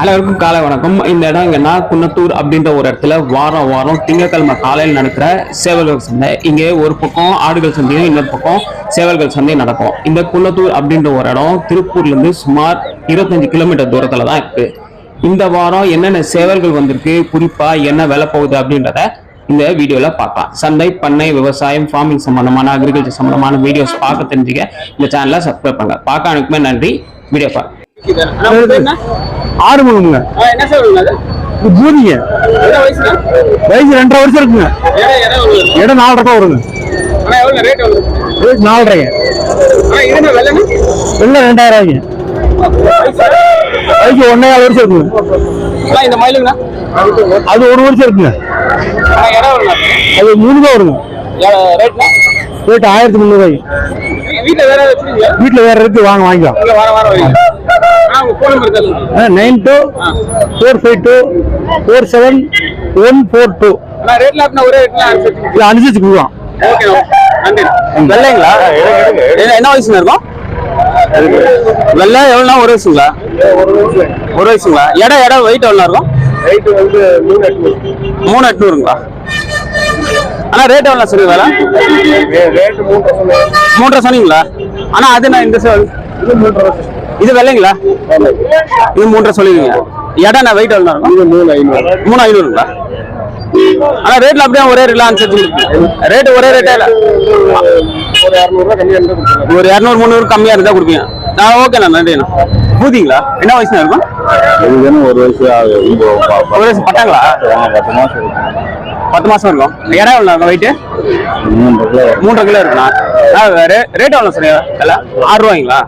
அனைவருக்கும் காலை வணக்கம். இந்த இடம் எங்கன்னா குன்னத்தூர் அப்படின்ற ஒரு இடத்துல வாரம் வாரம் திங்கட்கிழமை காலையில் நடக்கிற சேவல்கள் சந்தை. இங்கே ஒரு பக்கம் ஆடுகள் சந்தையும் இன்னொரு பக்கம் சேவல்கள் சந்தையும் நடக்கும். இந்த குன்னத்தூர் அப்படின்ற ஒரு இடம் திருப்பூர்ல இருந்து சுமார் இருபத்தஞ்சு கிலோமீட்டர் தூரத்துல தான் இருக்கு. இந்த வாரம் என்னென்ன சேவல்கள் வந்திருக்கு குறிப்பாக என்ன விலை போகுது அப்படின்றத இந்த வீடியோவில் பார்க்கலாம். சந்தை பண்ணை விவசாயம் ஃபார்மிங் சம்மந்தமான அக்ரிகல்ச்சர் சம்மந்தமான வீடியோஸ் பார்க்க தெரிஞ்சுக்க இந்த சேனலை சப்ஸ்கிரைப் பண்ணுங்க. பார்க்க அனுப்புமே நன்றி. வீடியோ பார்க்க ஆறு முழுங்க என்ன இது பூதிங்க. வயசு ரெண்டரை வருஷம் இருக்குங்க. இடம் நாலரை ரூபா வருங்க. ரேட் நாலரைங்க. வெள்ளம் ரெண்டாயிரம் வயசு ஒன்னே கால் வருஷம் இருக்குங்க. இந்த மயிலுங்கண்ணா? அது ஒரு வருஷம் இருக்குங்க. அது மூணு தான் வருங்க. ரேட் ஆயிரத்தி வச்சிருக்கீங்களா? வீட்டில் வேற இருக்கு வாங்க வாங்கிக்கலாம். Nine two four five two four seven one four two அனுசரிச்சு கொடுக்கலாம் வெள்ளைங்களா? என்ன- என்ன வயசுல இருக்கும்? வெள்ளை எவ்வளோனா ஒரு வயசுங்களா? ஒரு வயசுங்களா? இடம் இடம் வெயிட் எவ்வளோ இருக்கும்? மூணு எட்நூறுங்களா? ஆனா ரேட் எவ்வளோ மூணு மூன்றரை சொன்னீங்களா? ஆனா அது நான் இந்த இது வெள்ளைங்களா? இது மூன்றரை சொல்லிடுங்க இடம் நான் வெயிட் எவ்வளோ இருக்கும்? மூணு ஐநூறு மூணு ஐநூறுங்களா? ஆனா ரேட்ல அப்படியே ஒரே ரேட்ல அனுசரிச்சு ரேட் ஒரே ரேட்டே இல்ல. ஒரு ஒரு இரநூறு முந்நூறு கம்மியா இருந்தா கொடுப்பீங்க. நான் ஓகேண்ணா நன்றிண்ணா. பூதிங்களா? என்ன வயசுல இருக்கும்? இது ஒரு வயசு ஒரு வயசு பட்டாங்களா? பத்து மாசம் பத்து மாசம் இருக்கும் இடம் எவ்வளோ இருக்கும் வெயிட்டு மூன்றரை கிலோ. இருக்குண்ணா. ரேட் எவ்வளோ சார் இல்லை ஆறு ரூபாய்ங்களா?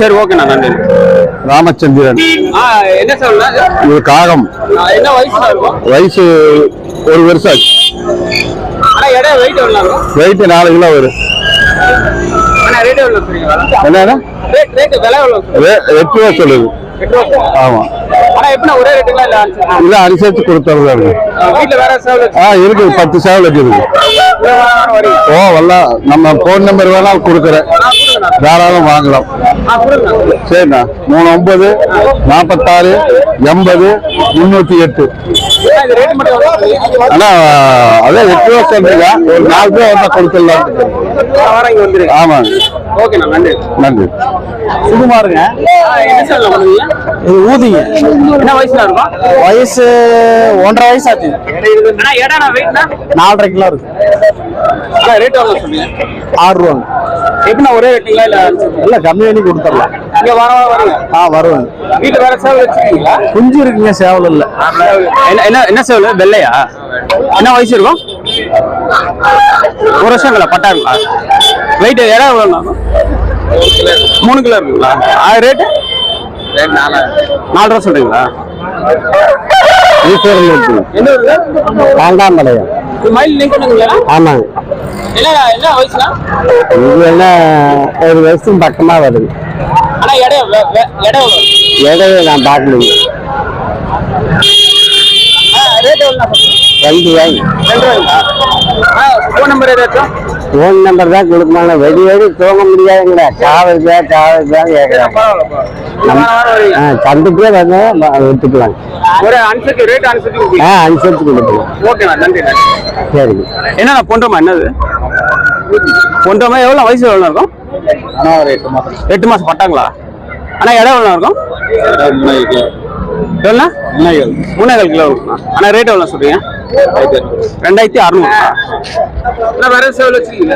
சரி ஓகேண்ணா நன்றி. ராமச்சந்திரன். என்ன சொல்லலாம் இது காகம். என்ன இருக்கும் வயசு ஒரு வருஷம் ஆச்சு. வெயிட் நாலு கிலோ வரும். ஆனா ரேட் எவ்வளோ சொல்லுது. ஆமா இல்ல அனுசரிச்சு? வச்சு ஆ இருக்கு பத்து சேவல் இருக்குது ஓ வரலாம் நம்ம போன் நம்பர் வேணாலும் கொடுக்குறேன். தாராளம் வாங்கலாம். சரிண்ணா மூணு ஒன்பது நாற்பத்தாறு எண்பது முந்நூற்றி எட்டு? ஆனா அதான் எட்டு ரூபா சொல்றீங்க ஒரு நாலு ரூபா வந்தா கொடுத்துடலாம். ஆமாங்க ஓகேண்ணா, நன்றி. நன்றி பண்ணுவீங்க? இது ஊதிங்க என்ன வயசுல இருக்கும்? வயசு ஒன்றரை வயசு ஆச்சு? நாலரை கிலோ இருக்கு ரேட்? ஆறு ரூபாங்க எப்படிண்ணா, ஒரே ரேட்டுங்களா இல்ல? இல்ல கம்மி பண்ணி கொடுத்துடலாம் இங்க வாரம் வரீங்க. ஆ வருவேன் வீட்டுல வேற சேவல் வச்சிருக்கீங்களா? குஞ்சு இருக்குங்க சேவல் இல்ல என்ன- என்ன என்ன சேவல் வெள்ளையா என்ன வயசு இருக்கும் ஒரு வருஷங்களா பட்டாங்களா வெயிட் இடம் எவ்வளோ மூணு கிலோ இருக்குங்களா அது ரேட்டு நாலு ரூபா சொல்றீங்களா பாண்டாம்பாளையம் ஆமாங்க. இது என்ன ஒரு வருஷம் பக்கமா வருது. ஆனா இடம் வெ- வெ- இடம் எவ்வளோ? இடையே நான் பார்க்கலைங்க. ரெண்டு ரூபாய் ரெண்டு ஆ ஃபோன் நம்பர் ஏதாச்சும் ஃபோன் நம்பர் தான் கொடுக்கணும். வெடி வெடி தூங்க முடியாதுங்களா. காவலுக்கா காவலுக்கா கேட்குறாங்க சந்துக்கே வந்து விட்டுக்கலாம் ஒரு அனுசரிச்சு ரேட் அனுசரிச்சு ஆ அனுசரிச்சு கொடுக்கலாம். ஓகேண்ணா நன்றி சரிங்க. என்னண்ணா பொன்றமா என்னது? பொன்றமா எவ்வளோ வயசு எவ்வளோ இருக்கும்? ஆனால் ஒரு எட்டு மாதம் எட்டு மாசம் பட்டாங்களா? அண்ணா இடம் எவ்வளோ இருக்கும்? எவ்வளோ மூணேகால் கிலோ. இருக்குண்ணா அண்ணா ரேட் எவ்வளோ சொல்றீங்க? ரெண்டாயிரத்தி அறுநூறு. வேற சேவல் வச்சிருக்கீங்க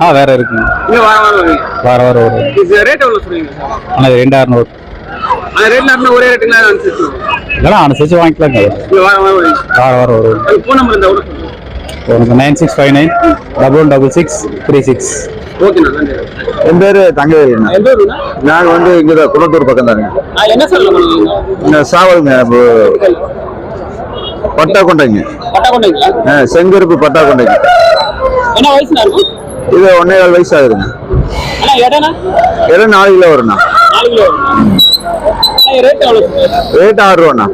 ஆ வேற இருக்குங்க. இங்க வாரம் வாரம் வருவீங்க வார வாரம் வரும் இது ரேட் எவ்வளோ சொல்றீங்க ஆனால் ரெண்டு அறுநூறு அந்த ரேட்ல அப்படின்னா ஒரே ரேட்டுங்களா அனுசரிச்சு இதெல்லாம் அனுசரிச்சு வாங்கிக்கலாங்க. இங்க வாரம் வாரம் வருவீங்க வார வாரம் வரும் ஃபோன் நம்பர் இருந்தால் சொல்லுங்க. உனக்கு nine six five nine double double six three six என் பேர் ஊருண்ணா நாங்கள் வந்து இங்கே தான் குளத்தூர் பக்கம் தாங்க என்ன இந்த சாவலுங்க பட்டா கொண்டைங்க செங்கருப்பு பட்டா கொண்டைங்க என்ன வயசுல இருக்கும் இது ஒன்னே கால் வயசு ஆகுதுங்க எல்லாம் நாலு கிலோ வரும்ண்ணா ரேட் ஆறு ரூபாண்ணா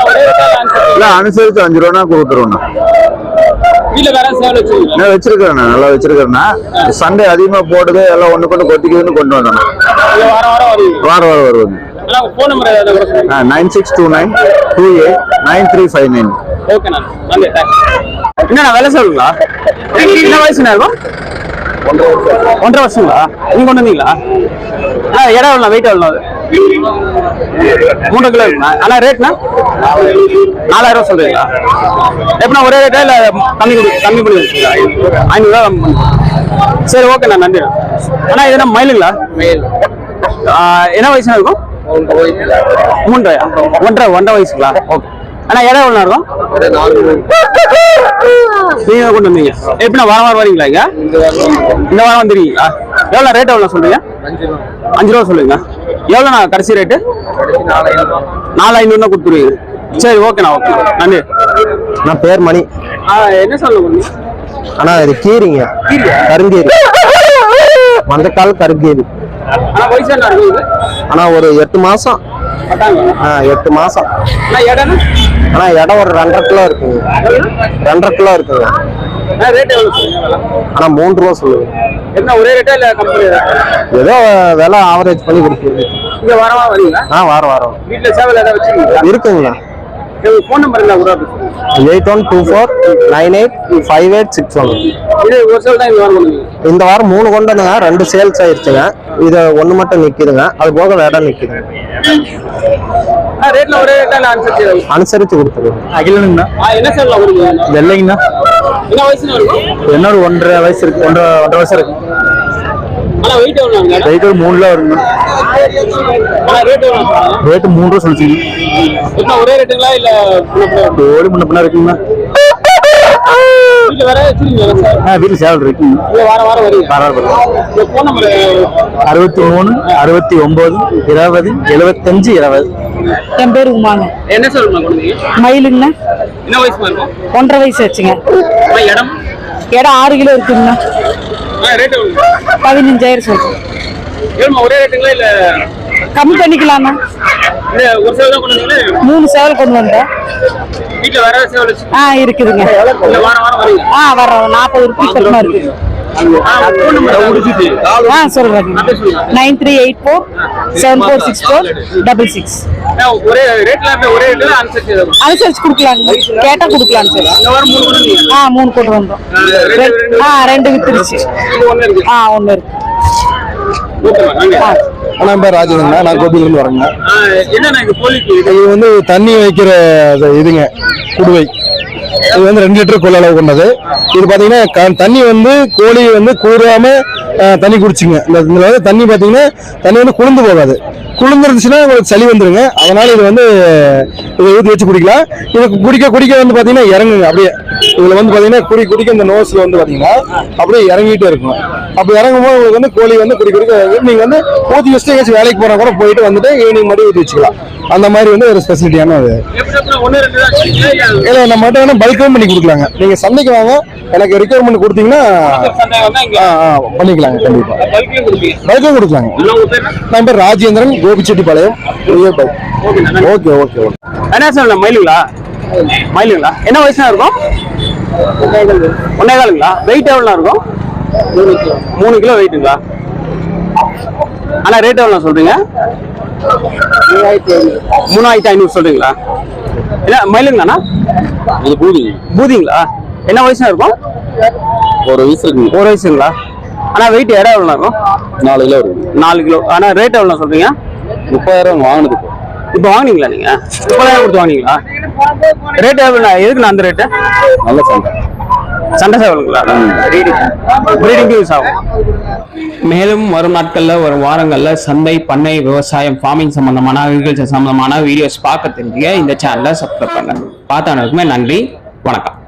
அனுசரிச்சு இல்லை அனுசரித்து அஞ்சு ரூபானா கொடுத்துருவோண்ணா. நான் வச்சிருக்கிறேண்ணா நல்லா வச்சிருக்கிறேண்ணா. சண்டே அதிகமாக போடுது எல்லாம் ஒன்று கொண்டு கொட்டிக்குதுன்னு கொண்டு வந்தோண்ணா. வாரம் வாரம் வருவீங்க. Nine six two nine two eight nine three five nine என்னண்ணா வேலை சொல்லுங்களா என்ன வயசுண்ணா இருக்கும் ஒன்றரை வருஷங்களா நீங்க கொண்டு வந்தீங்களா அண்ணா இடம் எவ்வளோ வெயிட் எவ்வளோ அது மூன்று கிலோ இருக்குண்ணா அண்ணா ரேட்ண்ணா நாலாயிரம் ரூபா சொல்றீங்களா எப்படின்னா ஒரே ரேட்டா இல்லை கம்மி கம்மி பண்ணி வச்சுங்களா ஐநூறுரூவா கம்மி பண்ணி சரி ஓகேண்ணா நன்றி அண்ணா இது என்ன மயிலுங்களா என்ன வயசுனா இருக்கும் மூன்றரை ஒன்றரை ஒன்றரை வயசுங்களா? ஓகே அண்ணா இடம் எவ்வளோ இருக்கும்? நீங்க கொண்டு வந்தீங்க. எப்படின்னா வாரம் வாரம் வரீங்களா இங்க? இந்த வாரம் வந்துருக்கீங்களா? எவ்வளோ ரேட் எவ்வளோ சொல்றீங்க? அஞ்சு ரூபா. சொல்லுங்க. எவ்வளோண்ணா கடைசி ரேட்டு நாலு ஐநூறுனா கொடுத்துருவீங்க. சரி ஓகேண்ணா ஓகே நன்றி. நான் பேர் மணி. ஆ, என்ன சொல்லுங்க அண்ணா இது கீரிங்க. கருங்கீரி. மந்தக்கால் கருங்கீரி. ஆனா அண்ணா ஒரு எட்டு மாசம். எட்டு மாசம். அண்ணா இடம் ஒரு ரெண்டரை கிலோ இருக்குங்க. ரெண்டரை கிலோ? இருக்குங்க. அண்ணா மூன்று ரூபா சொல்லுங்க. என்ன ஒரே ரேட்டா இல்லை கம்பெனி ஏதோ விலை ஆவரேஜ் பண்ணி கொடுக்குறது இங்க வரவா வரீங்களா? ஆ வாரம் வாரம். வீட்டில் சேவல் ஏதாவது வச்சுருக்கீங்களா? இருக்குங்களா ஃபோன் நம்பர் இருந்தா கூட eight one two four nine eight five eight six one. இது ஒரு சேவல் தான் இந்த வாரம் கொண்டு வந்தீங்க. இந்த வாரம் மூணு கொண்டு வந்தங்க ரெண்டு சேல்ஸ் ஆயிருச்சுங்க. இது ஒன்று மட்டும் நிற்கிதுங்க அது போக வேற நிற்கிதுங்க ஆ ரேட்ல ஒரே ரேட்டா அனுசரிச்சு ஏதாவது? அனுசரித்து கொடுத்துருங்க. அகிலனுங்கண்ணா. ஆ என்ன சேவல் கொடுங்க வெள்ளைங்கண்ணா. என்ன வயசுல இருக்கும் என்னோட ஒன்றரை வயசு இருக்கு ஒன்றரை ஒன்றரை வருஷம் இருக்கு. ஆனா வெயிட் எவ்வளோ ரேட் ஒரு மூணு ரூபா ரேட்டு மூணு ரூபா சொல்லிச்சிங்க என்ன ஒரே ரேட்டுங்களா இல்ல ஓடி முன்ன பின்னா இருக்குங்கண்ணா வீட்டுல வேற வச்சிருக்கீங்களா சார்? ஆ வீட்டில் சேவல் இருக்குங்க இல்ல வாரம் வாரம் வரீங்க பரவாயில்ல உங்க ஃபோன் நம்பர் அறுபத்தி மூணு அறுபத்தி ஒன்பது இருபது எழுபத்தஞ்சு இருபது. என் பேரு உமாங்க. என்ன சொல்லுங்க என்ன வயசுல இருக்கும் ஒன்றரை வயசு ஆச்சுங்க. இடம்? இடம் ஆறு கிலோ இருக்குங்கண்ணா ஆ ரேட் எவ்வளோ பதினஞ்சாயிரம் சொல்றேன். ஒரே ரேட்டுங்களா இல்ல கம்மி பண்ணிக்கலாமா இல்ல ஒரு சேவல் தான் கொண்டு வந்தீங்களா? மூணு சேவல் கொண்டு வந்தேன். வீட்டுல வேற சேவல் வச்சு ஆ இருக்குதுங்க. இல்ல வாரம் வாரம் வரீங்க ஆ வர்றோம் நாற்பது ருபீஸ் பக்கமா இருக்கு. ஆ சொல்றேன். Nine three eight four seven four six four double six. ஒரே ரேட்ல ஒரே ரேட்ல அனுசரிச்சு கொடுக்கலாங்க. கேட்டா கொடுக்கலாம் சார் வாரம் ஆ மூணு கொண்டு வந்தோம். ஆ ரெண்டு வித்துருச்சு. ஆ ஒன்று இருக்கு. அண்ணா பேர் ராஜேந்திரண்ணா நான் கோபிலிருந்து வரேங்க. இது வந்து தண்ணி வைக்கிற இது- இதுங்க குடுவை. இது வந்து ரெண்டு லிட்டர் கொள்ள அளவு கொண்டது. இது பாத்தீங்கன்னா க- தண்ணி வந்து கோழி வந்து குளிராம அஹ், தண்ணி குடிச்சுங்க. இந்த இதுல வந்து தண்ணி பாத்தீங்கன்னா தண்ணி வந்து குளிர்ந்து போகாது. குளிர்ந்துருச்சுன்னா உங்களுக்கு சளி வந்துருங்க. அதனால இது வந்து இதை ஊற்றி வச்சு குடிக்கலாம். இது குடிக்க குடிக்க வந்து பாத்தீங்கன்னா இறங்குங்க. அப்படியே இதுல வந்து பாத்தீங்கன்னா குடி குடிக்க இந்த நோஸ்ல வந்து பாத்தீங்கன்னா அப்படியே இறங்கிட்டே இருக்கும். அப்படி இறங்கும்போது உங்களுக்கு வந்து கோழி வந்து குடி குடிக்க நீங்க வந்து ஊற்றி வச்சுட்டு எங்கேயாச்சும் வேலைக்கு போனா கூட போயிட்டு வந்துட்டு ஈவினிங் மட்டும் ஊற்றி வச்சுக்கலாம். அந்த மாதிரி வந்து ஒரு ஸ்பெசிலிட்டியான அது இல்லை நம்ம மட்டும் வேணா பல்க்கும் பண்ணி கொடுக்கலாங்க. நீங்க சந்தைக்கு வாங்க. எனக்கு ரெக்யர்மெண்ட் கொடுத்தீங்கன்னா ஆ, ஆ, பண்ணிக்கலாங்க கண்டிப்பா. பல்கையும் பல்க்கும் கொடுக்கலாங்க. அண்ணா, பேர் நான் பேர் Rajendran Gobichettipalayam okay okay okay okay. என்ன மயிலுங்களா? மயிலுங்களா? என்ன வயசுனா இருக்கும்? ஒன்னே காலுங்களா வெயிட் எவ்வளோ இருக்கும்? மூணு கிலோ வெயிட்டுங்களா அண்ணா ரேட் எவ்வளோ சொல்றீங்க? மூணாயிரத்தி ஐநூறு சொல்றீங்களா? என்ன மயிலுங்களாண்ணா இது பூதி பூதிங்களா? என்ன வயசுனா இருக்கும்? ஒரு வயசு இருக்கு ஒரு வயசுங்களா? அண்ணா வெயிட் இடம் எவ்வளோ இருக்கும்? நாலு கிலோ இருக்கு நாலு கிலோ. அண்ணா ரேட் எவ்வளோ சொல்றீங்க? முப்பதாயிரம் வாங்கினது இப்போ. வாங்குனீங்களா நீங்க? முப்பதாயிரம் கொடுத்து வாங்குனீங்களா? ரேட் எவ்வளோ எதுக்குண்ணா அந்த ரேட்டு நல்ல சந்தை சண்டை சேவலுங்களா? ப்ரீடிங் யூஸ் ஆகும். மேலும் வரும் நாட்களில் வரும் வாரங்களில் சந்தை பண்ணை விவசாயம் ஃபார்மிங் சம்பந்தமான அக்ரிகல்ச்சர் சம்பந்தமான வீடியோஸ் பார்க்க தெரிஞ்சுக்க இந்த சேனலை சப்ஸ்கிரைப் பண்ணுங்க. பார்த்தானதுக்குமே நன்றி வணக்கம்.